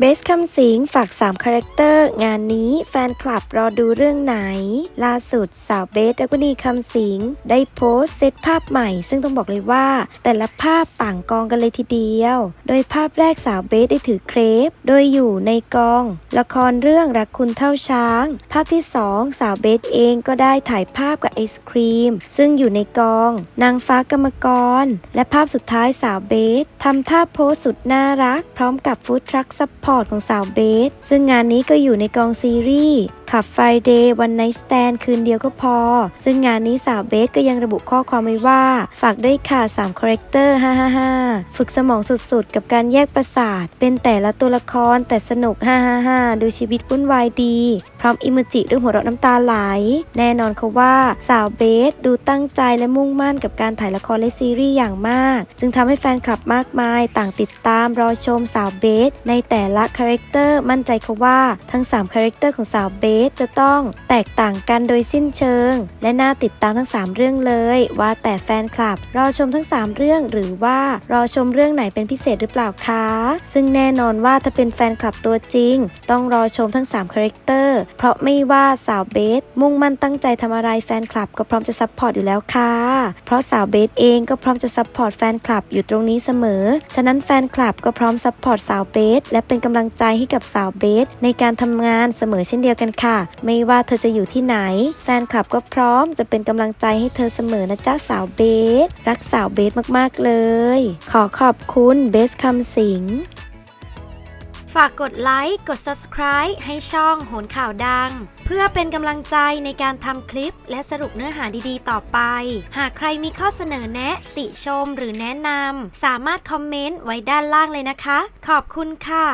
เบสคำสิงฝาก 3 คาแรคเตอร์ งานนี้แฟนคลับรอดูเรื่องไหน ล่าสุดสาวเบสและก็นีคำสิงได้โพสเซตภาพใหม่ ซึ่งต้องบอกเลยว่า แต่ละภาพต่างกองกันเลยทีเดียว โดยภาพแรกสาวเบสได้ถือเครป โดยอยู่ในกอง ละครเรื่องรักคุณเท่าช้าง ภาพที่ 2 สาวเบสเองก็ได้ถ่ายภาพกับไอศครีม ซึ่งอยู่ในกอง นางฟ้ากรรมกร และภาพสุดท้ายสาวเบสทำท่าโพสสุดน่ารัก พร้อมกับฟู้ดทรัคซัพพอร์ตของสาวเบสซึ่งงานนี้ก็อยู่ในกองซีรีส์ ขับไฟเดย์วันไนสแตนคืนเดียวก็พอ ซึ่งงานนี้สาวเบสก็ยังระบุข้อความไว้ว่า ฝากด้วยค่ะ3คาแรคเตอร์555 ฝึกสมองสุดๆ กับการแยกประสาท เป็นแต่ละตัวละครแต่สนุก 555 ดูชีวิตวุ่นวายดี พร้อมอิโมจิด้วยหัวเราะน้ำตาไหล แน่นอนค่ะว่าสาวเบสดูตั้งใจและมุ่งมั่นกับการถ่ายละครและซีรีส์อย่างมาก จึงทำให้แฟนคลับมากมายต่างติดตามรอชมสาวเบสในแต่ละคาแรคเตอร์มั่นใจค่ะว่าทั้ง3คาแรคเตอร์ของสาวเบสจะต้องแตกต่างกันโดยสิ้นเชิง และน่าติดตามทั้ง 3 เรื่องเลย ว่าแต่แฟนคลับ รอชมทั้ง 3 เรื่องหรือว่ารอชมเรื่องไหนเป็นพิเศษหรือเปล่าคะ ซึ่งแน่นอนว่าถ้าเป็นแฟนคลับตัวจริง ต้องรอชมทั้ง3คาแรคเตอร์เพราะไม่ว่าสาวเบสมุ่งมั่นตั้งใจทำอะไรแฟนคลับก็พร้อมจะซัพพอร์ตอยู่แล้วค่ะ เพราะสาวเบสเองก็พร้อมจะซัพพอร์ตแฟนคลับอยู่ตรงนี้เสมอ ฉะนั้นแฟนคลับก็พร้อมซัพพอร์ตสาวเบสและเป็นกำลังใจให้กับสาวเบสในการทำงานเสมอเช่นเดียวกันค่ะค่ะ ไม่ว่าเธอจะอยู่ที่ไหน แฟนคลับก็พร้อมจะเป็นกำลังใจให้เธอเสมอนะจ๊ะสาวเบส รักสาวเบสมากๆเลย ขอขอบคุณเบสคำสิงฝากกดไลค์ กด subscribe ให้ช่องโหนข่าวดัง เพื่อเป็นกำลังใจในการทำคลิปและสรุปเนื้อหาดีๆ ต่อไป หากใครมีข้อเสนอแนะ ติชมหรือแนะนำ สามารถคอมเมนต์ไว้ด้านล่างเลยนะคะ ขอบคุณค่ะ